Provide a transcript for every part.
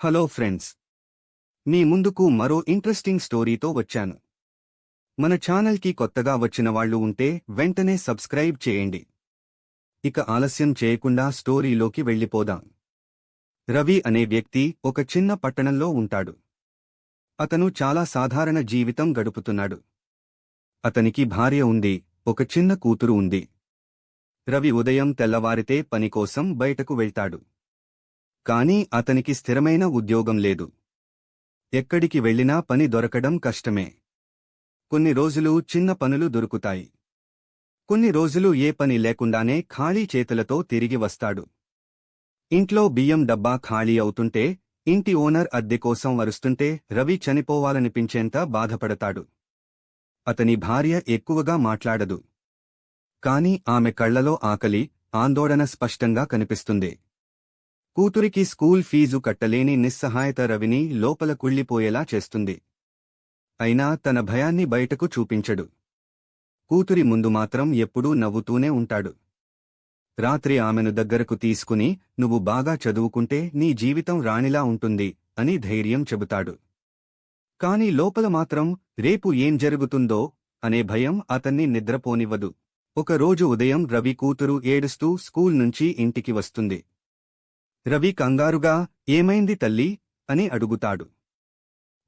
Hello friends. మీ ముందుకు మరో interesting స్టోరీతో వచ్చాను. మన ఛానల్కి కొత్తగా వచ్చిన వాళ్ళు ఉంటే వెంటనే సబ్స్క్రైబ్ చేయండి. ఇక ఆలస్యం చేయకుండా స్టోరీలోకి వెళ్ళిపోదాం. రవి అనే వ్యక్తి ఒక చిన్న పట్టణంలో ఉంటాడు. అతను చాలా సాధారణ జీవితం గడుపుతున్నాడు. అతనికి భార్య ఉంది ఒక చిన్న కూతురు ఉంది. రవి ఉదయం తెల్లవారితే పని కోసం బయటకు వెళ్తాడు. కాని అతనికి స్థిరమైన ఉద్యోగం లేదు. ఎక్కడికి వెళ్ళినా పని దొరకడం కష్టమే. కొన్ని రోజులు చిన్న పనులు దొరుకుతాయి. కొన్ని రోజులు ఏ పని లేకుండానే ఖాళీ చేతులతో తిరిగి వస్తాడు. ఇంట్లో బియ్యం డబ్బా ఖాళీ అవుతుంటే ఇంటి ఓనర్ అద్దె కోసం వరుస్తుంటే రవి చనిపోవాలనిపించేంత బాధపడతాడు. అతని భార్య ఎక్కువగా మాట్లాడదు. కాని ఆమె కళ్ళలో ఆకలి ఆందోళన స్పష్టంగా కనిపిస్తుంది. కూతురికి స్కూల్ ఫీజు కట్టలేని నిస్సహాయత రవిని లోపల కుళ్ళిపోయేలా చేస్తుంది. అయినా తన భయాన్ని బయటకు చూపించడు. కూతురి ముందు మాత్రం ఎప్పుడూ నవ్వుతూనే ఉంటాడు. రాత్రి ఆమెను దగ్గరకు తీసుకుని నువ్వు బాగా చదువుకుంటే నీ జీవితం రాణిలా ఉంటుంది అని ధైర్యం చెబుతాడు. కాని లోపల మాత్రం రేపు ఏం జరుగుతుందో అనే భయం అతన్ని నిద్రపోనివ్వదు. ఒకరోజు ఉదయం రవి కూతురు ఏడుస్తూ స్కూల్ నుంచి ఇంటికి వస్తుంది. రవి కంగారుగా ఏమైంది తల్లి? అని అడుగుతాడు.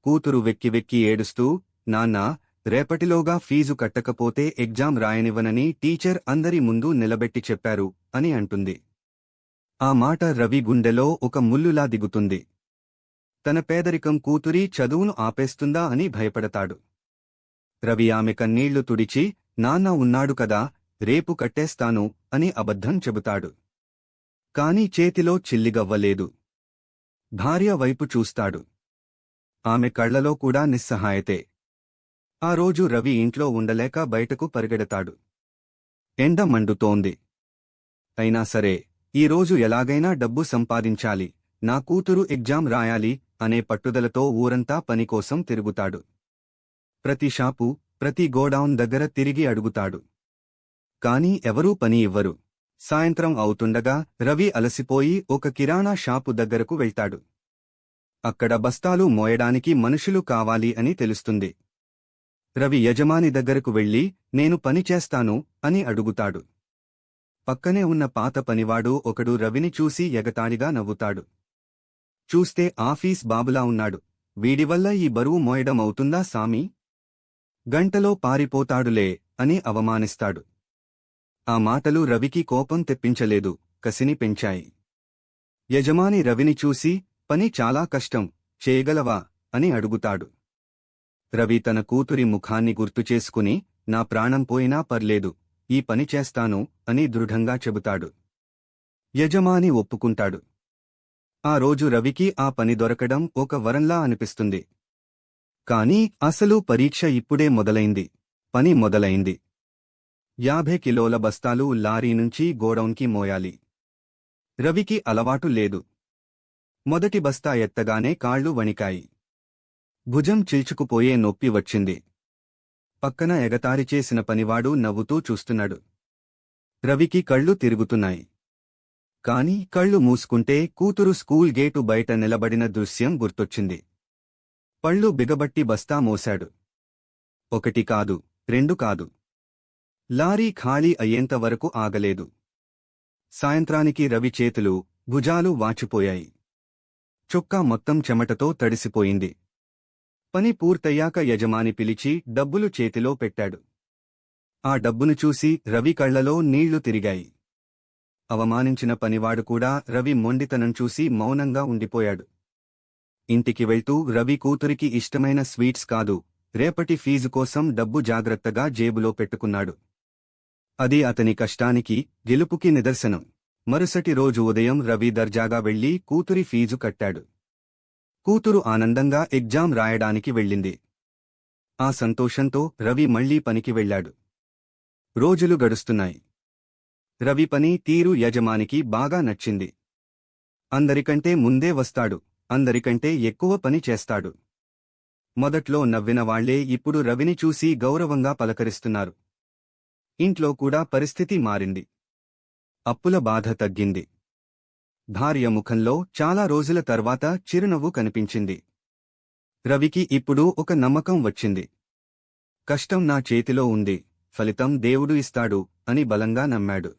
కూతురు వెక్కి వెక్కి ఏడుస్తూ నాన్నా రేపటిలోగా ఫీజు కట్టకపోతే ఎగ్జామ్ రాయనివ్వనని టీచర్ అందరి ముందు నిలబెట్టి చెప్పారు అని అంటుంది. ఆ మాట రవి గుండెలో ఒక ముల్లులా దిగుతుంది. తన పేదరికం కూతురి చదువును ఆపేస్తుందా అని భయపడతాడు. రవి ఆమె కన్నీళ్ళు తుడిచి నాన్న ఉన్నాడు కదా రేపు కట్టేస్తాను అని అబద్ధం చెబుతాడు. కాని చేతిలో చిల్లిగవ్వలేదు. భార్య వైపు చూస్తాడు. ఆమె కళ్ళలో కూడా నిస్సహాయతే. ఆ రోజు రవి ఇంట్లో ఉండలేక బయటకు పరిగెడతాడు. ఎండ మండుతోంది. అయినా సరే ఈరోజు ఎలాగైనా డబ్బు సంపాదించాలి నా కూతురు ఎగ్జామ్ రాయాలి అనే పట్టుదలతో ఊరంతా పనికోసం తిరుగుతాడు. ప్రతి షాపు ప్రతి గోడౌన్ దగ్గర తిరిగి అడుగుతాడు. కాని ఎవరూ పని ఇవ్వరు. సాయంత్రం అవుతుండగా రవి అలసిపోయి ఒక కిరాణా షాపు దగ్గరకు వెళ్తాడు. అక్కడ బస్తాలు మోయడానికి మనుషులు కావాలి అని తెలుస్తుంది. రవి యజమాని దగ్గరకు వెళ్ళి నేను పని చేస్తాను అని అడుగుతాడు. పక్కనే ఉన్న పాత పనివాడు ఒకడు రవిని చూసి ఎగతాడిగా నవ్వుతాడు. చూస్తే ఆఫీస్ బాబులా ఉన్నాడు. వీడివల్ల ఈ బరువు మోయడం అవుతుందా సామి? గంటలో పారిపోతాడులే అని అవమానిస్తాడు. ఆ మాటలు రవికి కోపం తెప్పించలేదు. కసిని పెంచాయి. యజమాని రవిని చూసి పని చాలా కష్టం చేయగలవా? అని అడుగుతాడు. రవి తన కూతురి ముఖాన్ని గుర్తుచేసుకుని నా ప్రాణం పోయినా పర్లేదు ఈ పని చేస్తాను అని దృఢంగా చెబుతాడు. యజమాని ఒప్పుకుంటాడు. ఆ రోజు రవికి ఆ పని దొరకడం ఒక వరంలా అనిపిస్తుంది. కాని అసలు పరీక్ష ఇప్పుడే మొదలైంది. పని మొదలైంది. యాభై కిలోల బస్తాలు లారీ నుంచి గోడౌన్కి మోయాలి. రవికి అలవాటు లేదు. మొదటి బస్తా ఎత్తగానే కాళ్ళు వణికాయి. భుజం చిల్చుకుపోయే నొప్పి వచ్చింది. పక్కన ఎగతారి చేసిన పనివాడు నవ్వుతూ చూస్తున్నాడు. రవికి కళ్ళు తిరుగుతున్నాయి. కాని కళ్ళు మూసుకుంటే కూతురు స్కూల్ గేటు బయట నిలబడిన దృశ్యం గుర్తొచ్చింది. పళ్ళు బిగబట్టి బస్తా మోశాడు. ఒకటి కాదు రెండు కాదు. లారీ ఖాళీ అయ్యేంతవరకు ఆగలేదు. సాయంత్రానికి రవి చేతులు భుజాలు వాచిపోయాయి. చొక్కా మొత్తం చెమటతో తడిసిపోయింది. పని పూర్తయ్యాక యజమాని పిలిచి డబ్బులు చేతిలో పెట్టాడు. ఆ డబ్బును చూసి రవి కళ్ళలో నీళ్ళు తిరిగాయి. అవమానించిన పనివాడు కూడా రవి మొండితనం చూసి మౌనంగా ఉండిపోయాడు. ఇంటికి వెళ్తూ రవి కూతురికి ఇష్టమైన స్వీట్స్ కాదు రేపటి ఫీజు కోసం డబ్బు జాగ్రత్తగా జేబులో పెట్టుకున్నాడు. అది అతని కష్టానికి గెలుపుకి నిదర్శనం. మరుసటి రోజు ఉదయం రవి దర్జాగా వెళ్ళి కూతురి ఫీజు కట్టాడు. కూతురు ఆనందంగా ఎగ్జామ్ రాయడానికి వెళ్ళింది. ఆ సంతోషంతో రవి మళ్ళీ పనికి వెళ్ళాడు రోజులు గడుస్తున్నాయి. రవి పని తీరు యజమానికి బాగా నచ్చింది. అందరికంటే ముందే వస్తాడు. అందరికంటే ఎక్కువ పని చేస్తాడు. మొదట్లో నవ్విన వాళ్ళే ఇప్పుడు రవిని చూసి గౌరవంగా పలకరిస్తున్నారు. ఇంట్లో కూడా పరిస్థితి మారింది. అప్పుల బాధ తగ్గింది. భార్య ముఖంలో చాలా రోజుల తర్వాత చిరునవ్వు కనిపించింది. రవికి ఇప్పుడు ఒక నమ్మకం వచ్చింది. కష్టం నా చేతిలో ఉంది ఫలితం దేవుడు ఇస్తాడు అని బలంగా నమ్మాడు.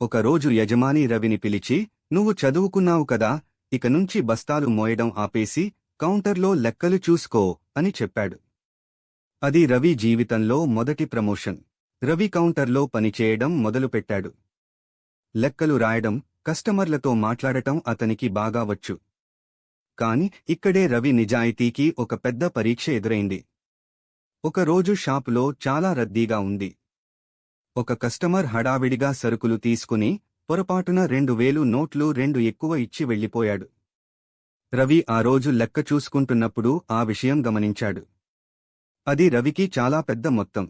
ఒకరోజు యజమాని రవిని పిలిచి నువ్వు చదువుకున్నావు కదా ఇక నుంచి బస్తాలు మోయడం ఆపేసి కౌంటర్లో లెక్కలు చూసుకో అని చెప్పాడు. అది రవి జీవితంలో మొదటి ప్రమోషన్. రవి కౌంటర్లో పనిచేయడం మొదలుపెట్టాడు. లెక్కలు రాయడం కస్టమర్లతో మాట్లాడటం అతనికి బాగా వచ్చు. కాని ఇక్కడే రవి నిజాయితీకి ఒక పెద్ద పరీక్ష ఎదురైంది. ఒకరోజు షాపులో చాలా రద్దీగా ఉంది. ఒక కస్టమర్ హడావిడిగా సరుకులు తీసుకుని పొరపాటున రెండు వేలు నోట్లు రెండు ఎక్కువ ఇచ్చి వెళ్ళిపోయాడు. రవి ఆ రోజు లెక్క చూసుకుంటున్నప్పుడు ఆ విషయం గమనించాడు. అది రవికి చాలా పెద్ద మొత్తం.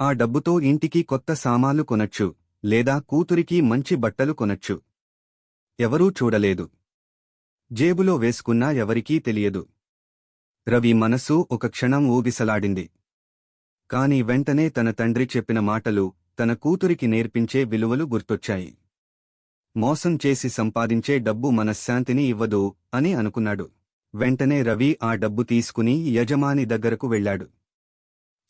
ఆ డబ్బుతో ఇంటికి కొత్త సామాలు కొనొచ్చు లేదా కూతురికి మంచి బట్టలు కొనొచ్చు. ఎవరూ చూడలేదు. జేబులో వేసుకున్నా ఎవరికీ తెలియదు. రవి మనసు ఒక క్షణం ఊగిసలాడింది. కాని వెంటనే తన తండ్రి చెప్పిన మాటలు తన కూతురికి నేర్పించే విలువలు గుర్తొచ్చాయి. మోసం చేసి సంపాదించే డబ్బు మనశ్శాంతిని ఇవ్వదు అని అనుకున్నాడు. వెంటనే రవి ఆ డబ్బు తీసుకుని యజమాని దగ్గరకు వెళ్ళాడు.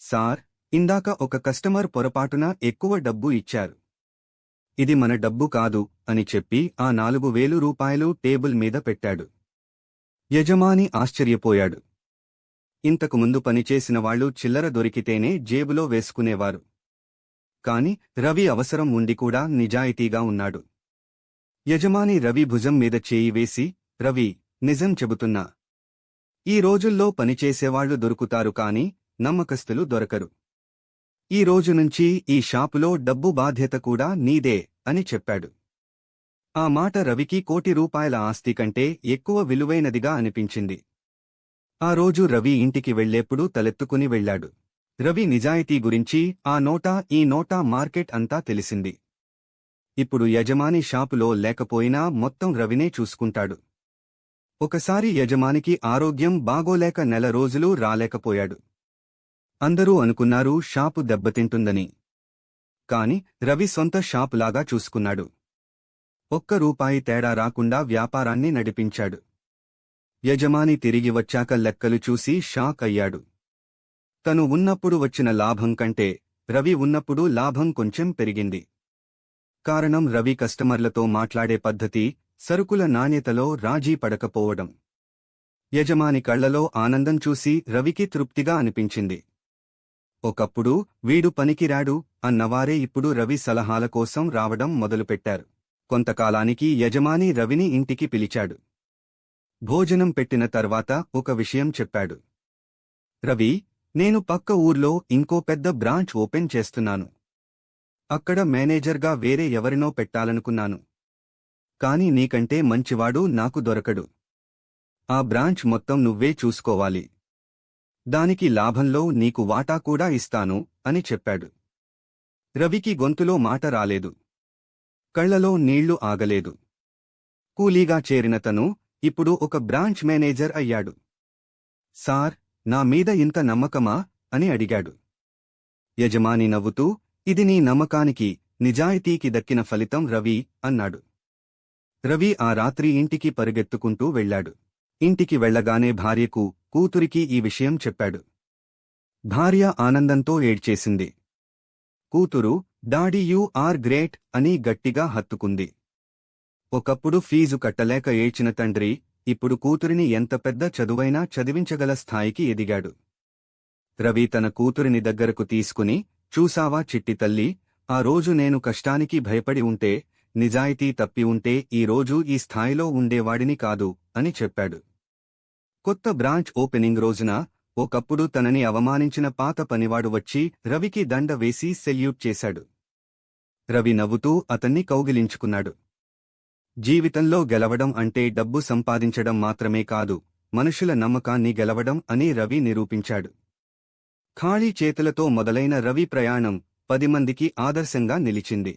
సార్ ఇందాక ఒక కస్టమర్ పొరపాటున ఎక్కువ డబ్బు ఇచ్చారు. ఇది మన డబ్బు కాదు అని చెప్పి ఆ నాలుగు వేలు రూపాయలు టేబుల్ మీద పెట్టాడు. యజమాని ఆశ్చర్యపోయాడు. ఇంతకు ముందు పనిచేసిన వాళ్ళు చిల్లర దొరికితేనే జేబులో వేసుకునేవారు. కాని రవి అవసరం ఉండి కూడా నిజాయితీగా ఉన్నాడు. యజమాని రవి భుజం మీద చేయి వేసి రవి నిజం చెబుతున్నా. ఈ రోజుల్లో పనిచేసేవాళ్ళు దొరుకుతారు కాని నమ్మకస్తులు దొరకరు. ఈ రోజు నుంచి ఈ షాపులో డబ్బు బాధ్యత కూడా నీదే అని చెప్పాడు. ఆ మాట రవికి కోటి రూపాయల ఆస్తి కంటే ఎక్కువ విలువైనదిగా అనిపించింది. ఆ రోజు రవి ఇంటికి వెళ్ళేప్పుడు తలెత్తుకుని వెళ్ళాడు. రవి నిజాయితీ గురించి ఆ నోటా ఈ నోటా మార్కెట్ అంతా తెలిసింది. ఇప్పుడు యజమాని షాపులో లేకపోయినా మొత్తం రవినే చూసుకుంటాడు. ఒకసారి యజమానికి ఆరోగ్యం బాగోలేక నెల రోజులు రాలేకపోయాడు. అందరూ అనుకున్నారు షాపు దెబ్బతింటుందని. కాని రవి సొంత షాపులాగా చూసుకున్నాడు. ఒక్క రూపాయి తేడా రాకుండా వ్యాపారాన్ని నడిపించాడు. యజమాని తిరిగి వచ్చాక లెక్కలు చూసి షాక్ అయ్యాడు. తను ఉన్నప్పుడు వచ్చిన లాభం కంటే రవి ఉన్నప్పుడు లాభం కొంచెం పెరిగింది. కారణం రవి కస్టమర్లతో మాట్లాడే పద్ధతి సరుకుల నాణ్యతలో రాజీ పడకపోవడం. యజమాని కళ్ళలో ఆనందం చూసి రవికి తృప్తిగా అనిపించింది. ఒకప్పుడు వీడు పనికిరాడు అన్నవారే ఇప్పుడు రవి సలహాల కోసం రావడం మొదలుపెట్టారు. కొంతకాలానికి యజమాని రవిని ఇంటికి పిలిచాడు. భోజనం పెట్టిన తర్వాత ఒక విషయం చెప్పాడు. రవి నేను పక్క ఊర్లో ఇంకో పెద్ద బ్రాంచ్ ఓపెన్ చేస్తున్నాను. అక్కడ మేనేజర్గా వేరే ఎవరినో పెట్టాలనుకున్నాను. కాని నీకంటే మంచివాడు నాకు దొరకడు. ఆ బ్రాంచ్ మొత్తం నువ్వే చూసుకోవాలి. దానికి లాభంలో నీకు వాటా కూడా ఇస్తాను అని చెప్పాడు. రవికి గొంతులో మాట రాలేదు. కళ్ళలో నీళ్ళు ఆగలేదు. కూలీగా చేరిన తను ఇప్పుడు ఒక బ్రాంచ్ మేనేజర్ అయ్యాడు. సార్ నా మీద ఇంత నమ్మకమా? అని అడిగాడు. యజమాని నవ్వుతూ ఇది నీ నమ్మకానికి నిజాయితీకి దక్కిన ఫలితం రవి అన్నాడు. రవి ఆ రాత్రి ఇంటికి పరిగెత్తుకుంటూ వెళ్ళాడు. ఇంటికి వెళ్ళగానే భార్యకు కూతురికి ఈ విషయం చెప్పాడు. భార్య ఆనందంతో ఏడ్చేసింది. కూతురు డాడీ యూ ఆర్ గ్రేట్ అని గట్టిగా హత్తుకుంది. ఒకప్పుడు ఫీజు కట్టలేక ఏడ్చిన తండ్రి ఇప్పుడు కూతురిని ఎంత పెద్ద చదువైనా చదివించగల స్థాయికి ఎదిగాడు. రవి తన కూతురిని దగ్గరకు తీసుకుని చూసావా చిట్టి తల్లి ఆ రోజు నేను కష్టానికి భయపడి ఉంటే నిజాయితీ తప్పి ఉంటే ఈ రోజు ఈ స్థాయిలో ఉండేవాడిని కాదు అని చెప్పాడు. కొత్త బ్రాంచ్ ఓపెనింగ్ రోజున ఒకప్పుడు తనని అవమానించిన పాత పనివాడు వచ్చి రవికి దండ వేసి సెల్యూట్ చేశాడు. రవి నవ్వుతూ అతన్ని కౌగిలించుకున్నాడు. జీవితంలో గెలవడం అంటే డబ్బు సంపాదించడం మాత్రమే కాదు మనుషుల నమ్మకాన్ని గెలవడం అని రవి నిరూపించాడు. ఖాళీ చేతులతో మొదలైన రవి ప్రయాణం పది మందికి ఆదర్శంగా నిలిచింది.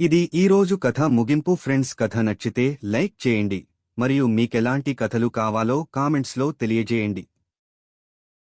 ఇది ఈరోజు కథ ముగింపు. ఫ్రెండ్స్ కథ నచ్చితే లైక్ చేయండి. మరియు మీకెలాంటి కథలు కావాలో కామెంట్స్లో తెలియజేయండి.